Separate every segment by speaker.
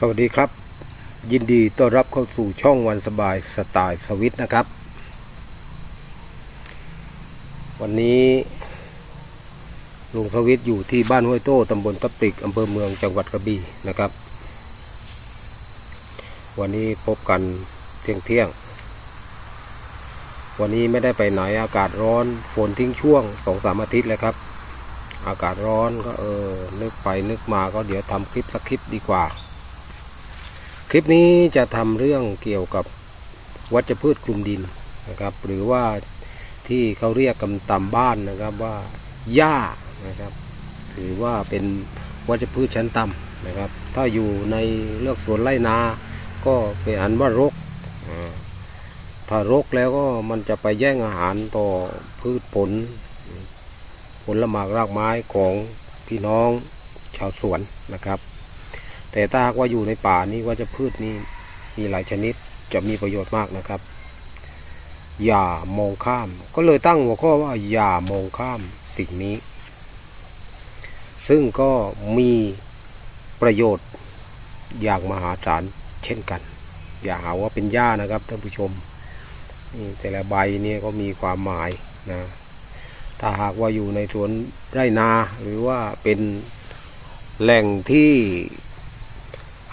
Speaker 1: สวัสดีครับ ยินดีต้อนรับเข้าสู่ช่องวันสบายสไตล์สวิตนะครับ วันนี้ลุงสวิตอยู่ที่บ้านห้วยโต้ตำบลตะปริกอำเภอเมืองจังหวัดกระบี่นะครับ วันนี้พบกันเที่ยงเที่ยง วันนี้ไม่ได้ไปไหนอากาศร้อนฝนทิ้งช่วงสองสามอาทิตย์แล้วครับ อากาศร้อนก็เออนึกไปนึกมาก็เดี๋ยวทำคลิปสักคลิปดีกว่า ลิปนี้จะทำเรื่องเกี่ยวกับวัชพืชคลุมดินนะครับ หรือว่าที่เขาเรียกกันตามบ้านนะครับว่าหญ้านะครับ ถือว่าเป็นวัชพืชชั้นต่ำนะครับ ถ้าอยู่ในเลือกสวนไร่นา ก็เป็นอันว่ารก ถ้ารกแล้วก็มันจะไปแย่งอาหารต่อพืชผล ผลหมากรากไม้ของพี่น้องชาวสวนนะครับ แต่ถ้าหากว่าอยู่ในป่านี้ว่าจะพืชนี้มีหลายชนิดจะมีประโยชน์มากนะครับ อย่ามองข้าม ก็เลยตั้งหัวข้อว่าอย่ามองข้ามสิ่งนี้ ซึ่งก็มีประโยชน์อย่างมหาศาลเช่นกัน อย่าหาว่าเป็นหญ้านะครับท่านผู้ชมนี่แต่ละใบเนี่ยก็มีความหมายนะถ้าหากว่าอยู่ในสวนไร่นาหรือว่าเป็นแหล่งที่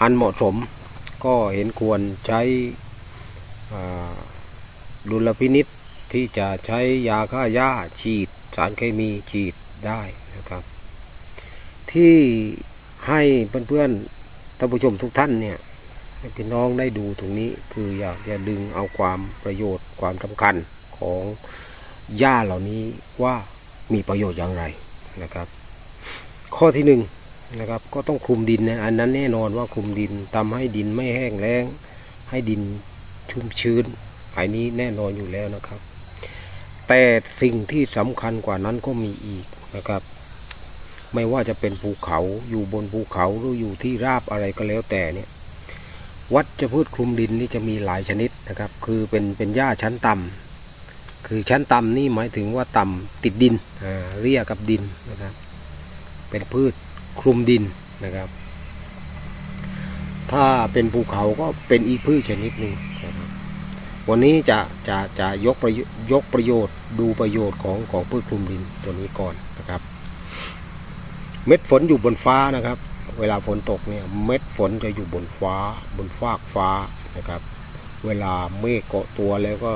Speaker 1: อันเหมาะสมก็เห็นควรใช้ดุลพินิษที่จะใช้ยาฆ่าหญ้าฉีด สารเคมีฉีดได้นะครับ ที่ให้เพื่อนๆท่านผู้ชมทุกท่านเนี่ยพี่น้องได้ดูตรงนี้คืออยากจะดึงเอาความประโยชน์ความสำคัญของหญ้าเหล่านี้ว่ามีประโยชน์อย่างไรนะครับ ข้อที่หนึ่ง นะครับ ก็ต้องคลุมดินนะอันนั้นแน่นอนว่าคลุมดินทำให้ดินไม่แห้งแล้ง ให้ดินชุ่มชื้นอันนี้แน่นอนอยู่แล้วนะครับ แต่สิ่งที่สำคัญกว่านั้นก็มีอีกนะครับ ไม่ว่าจะเป็นภูเขาอยู่บนภูเขาหรืออยู่ที่ราบอะไรก็แล้วแต่เนี่ยวัชพืชคลุมดินนี่จะมีหลายชนิดนะครับ คือเป็นเป็นหญ้าชั้นต่ำคือชั้นต่ำนี่หมายถึงว่าต่ำติดดินเรียกับดินนะครับ เป็นพืช คลุมดินนะครับ ถ้าเป็นภูเขาก็เป็นอีกพืชชนิดหนึ่งนะครับวันนี้จะจะจะยกประโยกประโยชน์ดูประโยชน์ของของพืชคลุมดินตัวนี้ก่อนนะครับ เม็ดฝนอยู่บนฟ้านะครับ เวลาฝนตกเนี่ยเม็ดฝนจะอยู่บนฟ้า บนฟากฟ้านะครับ เวลาเมฆเกาะตัวแล้วก็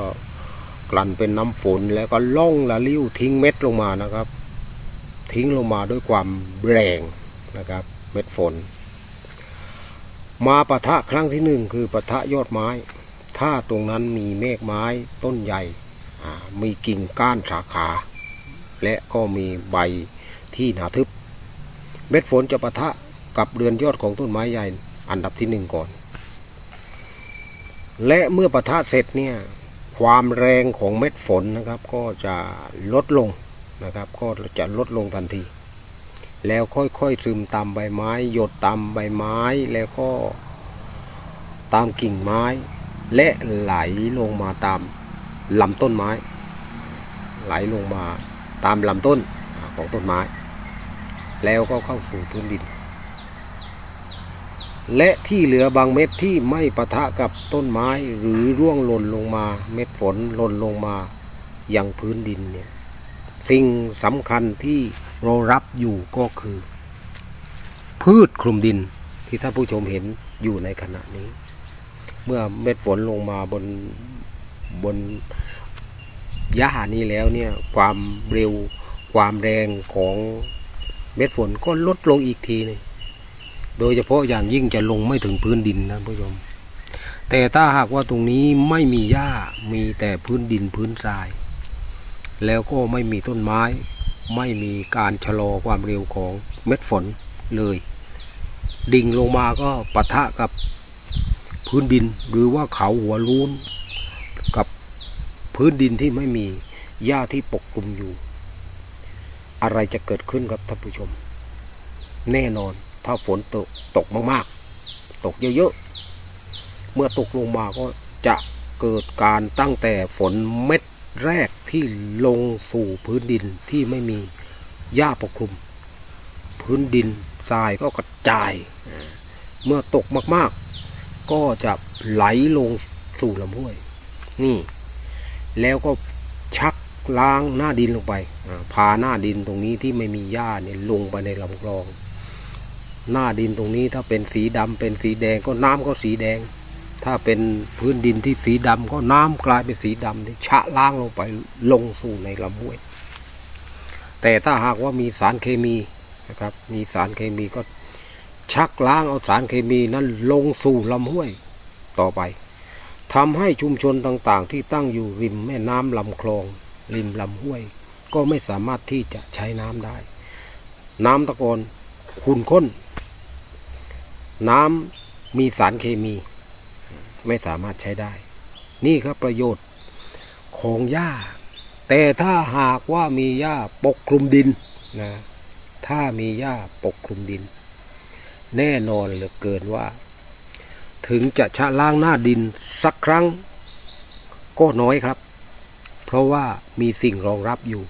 Speaker 1: กลั่นเป็นน้ำฝนแล้วก็ล่องละลิ้วทิ้งเม็ดลงมานะครับ ทิ้งลงมาด้วยความแรง นะครับ เม็ดฝน มาปะทะครั้งที่หนึ่งคือปะทะยอดไม้ ถ้าตรงนั้นมีเมฆไม้ต้นใหญ่มีกิ่งก้านสาขา และก็มีใบที่หนาทึบ เม็ดฝนจะปะทะกับเรือนยอดของต้นไม้ใหญ่อันดับที่หนึ่งก่อน และเมื่อปะทะเสร็จเนี่ยความแรงของเม็ดฝนนะครับก็จะลดลงนะครับ ก็จะลดลงทันที แล้วค่อยๆซึมตามใบไม้ หยดตามใบไม้แล้วก็ตามกิ่งไม้ และไหลลงมาตามลำต้นไม้ ไหลลงมาตามลำต้นของต้นไม้ แล้วก็เข้าสู่พื้นดิน และที่เหลือบางเม็ดที่ไม่ปะทะกับต้นไม้หรือร่วงหล่นลงมาเม็ดฝนหล่นลงมาอยังพื้นดินเนี่ยสิ่งสำคัญที่ เรารับอยู่ก็คือ พืชคลุมดินที่ท่านผู้ชมเห็นอยู่ในขณะนี้ เมื่อเม็ดฝนลงมาบนบนหญ้านี้แล้วเนี่ยความเร็วความแรงของเม็ดฝนก็ลดลงอีกทีนึงโดยเฉพาะอย่างยิ่งจะลงไม่ถึงพื้นดินนะผู้ชม แต่ถ้าหากว่าตรงนี้ไม่มีหญ้ามีแต่พื้นดินพื้นทราย แล้วก็ไม่มีต้นไม้ ไม่มีการชะลอความเร็วของเม็ดฝนเลย ดิ่งลงมาก็ปะทะกับพื้นดินหรือว่าเขาหัวลูนกับพื้นดินที่ไม่มีหญ้าที่ปกคลุมอยู่ อะไรจะเกิดขึ้นครับท่านผู้ชม แน่นอนถ้าฝนตกตกมากๆ ตกเยอะๆ เมื่อตกลงมาก็จะเกิดการตั้งแต่ฝนเม็ดแรก ที่ลงสู่พื้นดินที่ไม่มีหญ้าปกคลุม พื้นดินทรายก็กระจาย เมื่อตกมากๆ ก็จะไหลลงสู่ลำห้วย นี่ แล้วก็ชักล้างหน้าดินลงไปพาหน้าดินตรงนี้ที่ไม่มีหญ้าเนี่ยลงไปในลำคลอง หน้าดินตรงนี้ถ้าเป็นสีดำเป็นสีแดงก็น้ำก็สีแดง ถ้าเป็นพื้นดินที่สีดำก็น้ำกลายเป็นสีดำที่ชะล้างลงไปลงสู่ในลำห้วย แต่ถ้าหากว่ามีสารเคมีนะครับ มีสารเคมีก็ชักล้างเอาสารเคมีนั้นลงสู่ลำห้วยต่อไปทำให้ชุมชนต่างๆ ที่ตั้งอยู่ริมแม่น้ำลำคลอง ริมลำห้วย ก็ไม่สามารถที่จะใช้น้ำได้ น้ำตะกอนขุ่นข้น น้ำมีสารเคมี ไม่สามารถใช้ได้ นี่ครับประโยชน์ของหญ้า แต่ถ้าหากว่ามีหญ้าปกคลุมดินนะถ้ามีหญ้าปกคลุมดิน แน่นอนเหลือเกินว่า ถึงจะชะล้างหน้าดินสักครั้ง ก็น้อยครับ เพราะว่ามีสิ่งรองรับอยู่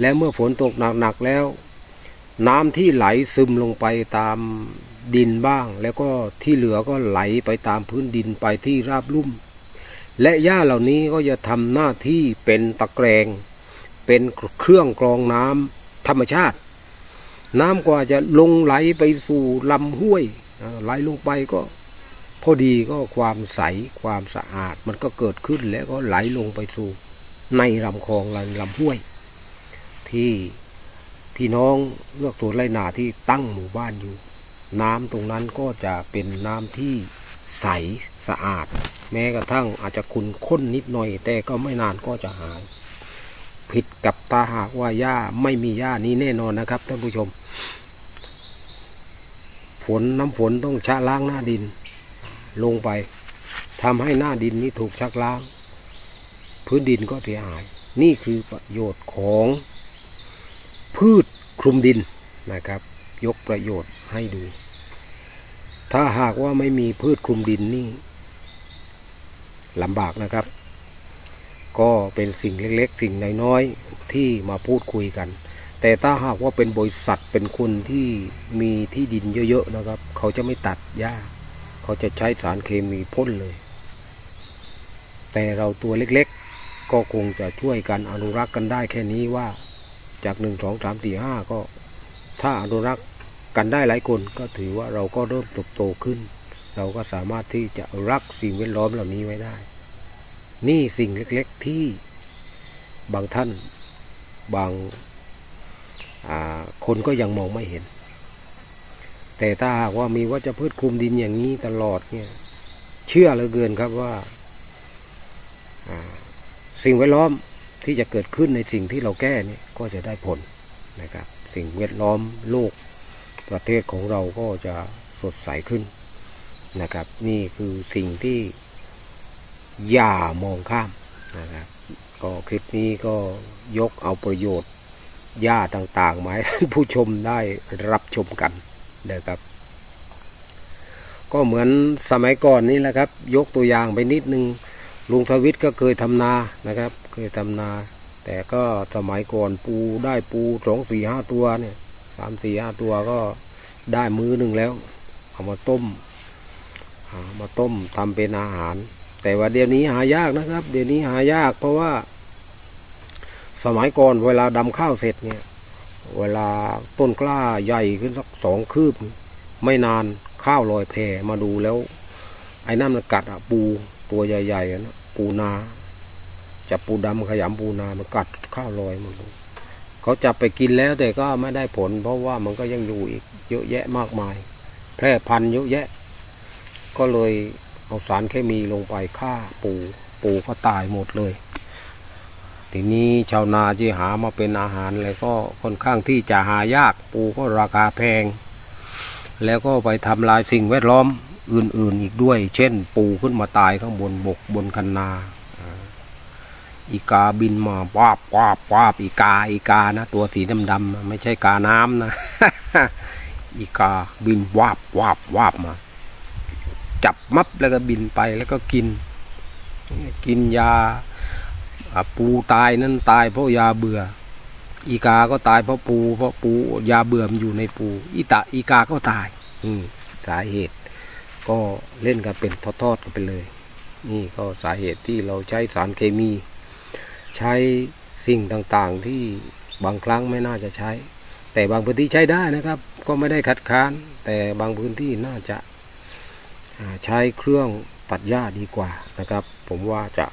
Speaker 1: และเมื่อฝนตกหนักๆแล้ว น้ำที่ไหลซึมลงไปตามดินบ้าง แล้วก็ที่เหลือก็ไหลไปตามพื้นดินไปที่ราบลุ่ม และหญ้าเหล่านี้ก็จะทำหน้าที่เป็นตะแกรงเป็นเครื่องกรองน้ำธรรมชาติ น้ำกว่าจะลงไหลไปสู่ลำห้วยไหลลงไปก็พอดีก็ความใสความสะอาดมันก็เกิดขึ้นแล้วก็ไหลลงไปสู่ในลำคลองลำห้วย ที่ พี่น้องเลือกสวนไรนาที่ตั้งหมู่บ้านอยู่ น้ำตรงนั้นก็จะเป็นน้ำที่ใสสะอาด แม้กระทั่งอาจจะขุ่นข้นนิดหน่อย แต่ก็ไม่นานก็จะหาย ผิดกับตาหากว่าหญ้าไม่มีหญ้านี้แน่นอนนะครับท่านผู้ชม ฝนน้ำฝนต้องชะล้างหน้าดิน ลงไปทำให้หน้าดินนี้ถูกชักล้าง พื้นดินก็เสียหาย นี่คือประโยชน์ของ พืชคลุมดินนะครับ ยกประโยชน์ให้ดู ถ้าหากว่าไม่มีพืชคลุมดินนี่ลำบากนะครับ ก็เป็นสิ่งเล็กๆ สิ่งน้อยๆที่มาพูดคุยกัน แต่ถ้าหากว่าเป็นบริษัทเป็นคนที่มีที่ดินเยอะๆนะครับ เขาจะไม่ตัดหญ้า เขาจะใช้สารเคมีพ่นเลย แต่เราตัวเล็กๆ ก็คงจะช่วยกันอนุรักษ์กันได้แค่นี้ว่า จากหนึ่งสองสามสี่ห้าก็ถ้าอนุรักษ์กันได้หลายคนก็ถือว่าเราก็เริ่มเติบโตขึ้น เราก็สามารถที่จะรักสิ่งแวดล้อมเหล่านี้ไว้ได้ นี่สิ่งเล็กๆที่บางท่านบางาคนก็ยังมองไม่เห็น แต่ถ้าหากว่ามีวัชพืชคลุมดินอย่างนี้ตลอดเนี่ยเชื่อเหลือเกินครับว่าอ่าสิ่งแวดล้อม ที่จะเกิดขึ้นในสิ่งที่เราแก้นี่ก็จะได้ผลนะครับ สิ่งแวดล้อมโลกประเทศของเราก็จะสดใสขึ้นนะครับ นี่คือสิ่งที่อย่ามองข้ามนะครับก็คลิปนี้ก็ยกเอาประโยชน์หญ้าต่างๆมาให้ผู้ชมได้รับชมกันนะครับ ก็เหมือนสมัยก่อนนี่แหละครับ ยกตัวอย่างไปนิดนึงลุงสวิทย์ก็เคยทำนานะครับ เคยทำนา แต่ก็สมัยก่อนปูได้ปูสองสี่ห้าตัวเนี่ยสามสี่ห้าตัวก็ได้มื้อหนึ่งแล้ว เอามาต้มเอามาต้มทำเป็นอาหาร แต่ว่าเดี๋ยวนี้หายากนะครับ เดี๋ยวนี้หายากเพราะว่า สมัยก่อนเวลาดำข้าวเสร็จเนี่ย เวลาต้นกล้าใหญ่ขึ้นสักสองคืบ ไม่นานข้าวลอยแพมาดูแล้ว ไอ้นั่นมันกัดอะปูตัวใหญ่ๆนะปูนา จับปูดำขยำปูนามันกัดข้าวลอยมันเขาจับไปกินแล้วแต่ก็ไม่ได้ผล เพราะว่ามันก็ยังอยู่อีกเยอะแยะมากมาย แพร่พันธุ์เยอะแยะ ก็เลยเอาสารเคมีลงไปฆ่าปูปูก็ตายหมดเลย ทีนี้ชาวนาที่หามาเป็นอาหารเลยก็ค่อนข้างที่จะหายากปูก็ราคาแพง แล้วก็ไปทำลายสิ่งแวดล้อมอื่นๆอีกด้วย เช่น ปูขึ้นมาตายข้างบนบกบนคันนา อีกาบินมาปาบปาบปาบอีกาอีกานะ ตัวสีดำๆนะไม่ใช่กาน้ำนะอีกาบินวาบวาบวาบมา จับมับแล้วก็บินไปแล้วก็กิน กินยาปูตายนั่นตายเพราะยาเบื่อ อีกาก็ตายเพราะปู เพราะปูยาเบื่อมอยู่ในปู อีตะอีกาก็ตายอืมสาเหตุ ก็เล่นกันเป็นทอดๆกันไปเลย นี่ก็สาเหตุที่เราใช้สารเคมี ใช้สิ่งต่างๆที่บางครั้งไม่น่าจะใช้ แต่บางพื้นที่ใช้ได้นะครับ ก็ไม่ได้คัดค้าน แต่บางพื้นที่น่าจะใช้เครื่องตัดหญ้าดีกว่านะครับ ผมว่าจะ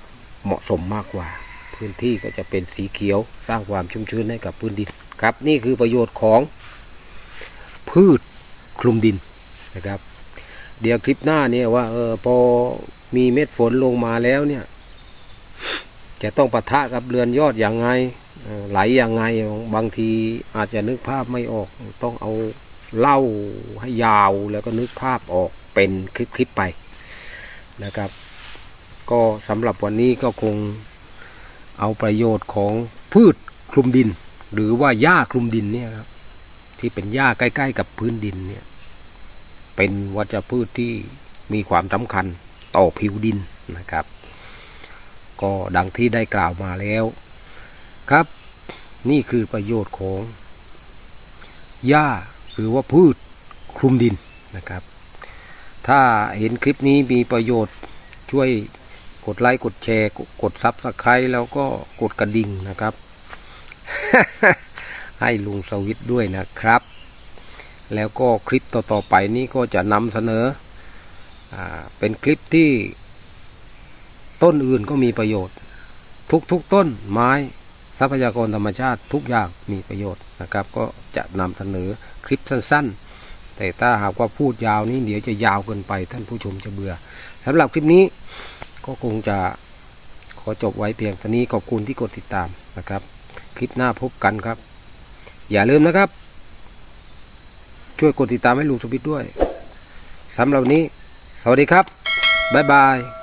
Speaker 1: เหมาะสมมากกว่า พื้นที่ก็จะเป็นสีเขียวสร้างความชุ่มชื้นให้กับพื้นดินครับ นี่คือประโยชน์ของพืชคลุมดินนะครับ เดี๋ยวคลิปหน้าเนี่ยว่าเออพอมีเม็ดฝนลงมาแล้วเนี่ย จะต้องปะทะกับเรือนยอดอย่างไงไหลอย่างไงบางทีอาจจะนึกภาพไม่ออก ต้องเอาเล่าให้ยาวแล้วก็นึกภาพออกเป็นคลิปๆไปนะครับ ก็สำหรับวันนี้ก็คงเอาประโยชน์ของพืชคลุมดิน หรือว่าหญ้าคลุมดินเนี่ยครับที่เป็นหญ้าใกล้ ๆ กับพื้นดินเนี่ยเป็นวัชพืชที่มีความสำคัญต่อผิวดินนะครับ ก็ดังที่ได้กล่าวมาแล้วครับ นี่คือประโยชน์ของหญ้าหรือว่าพืชคลุมดินนะครับ ถ้าเห็นคลิปนี้มีประโยชน์ช่วยกดไลค์กดแชร์ กดซับสไครต์แล้วก็กดกระดิ่งนะครับ ให้ลุงสวิตด้วยนะครับ แล้วก็คลิปต่อๆไปนี้ก็จะนำเสนออเป็นคลิปที่ ต้นอื่นก็มีประโยชน์ ทุกๆต้นไม้ทรัพยากรธรรมชาติทุกอย่างมีประโยชน์นะครับ ก็จะนำเสนอคลิปสั้น ๆ แต่ถ้าหากว่าพูดยาวนี้เดี๋ยวจะยาวเกินไปท่านผู้ชมจะเบื่อสำหรับคลิปนี้ก็คงจะขอจบไว้เพียงเท่านี้ขอบคุณที่กดติดตามนะครับ คลิปหน้าพบกันครับ อย่าลืมนะครับ ช่วยกดติดตามให้ลุงสมิทด้วยสำหรับนี้ สวัสดีครับ บ๊ายบาย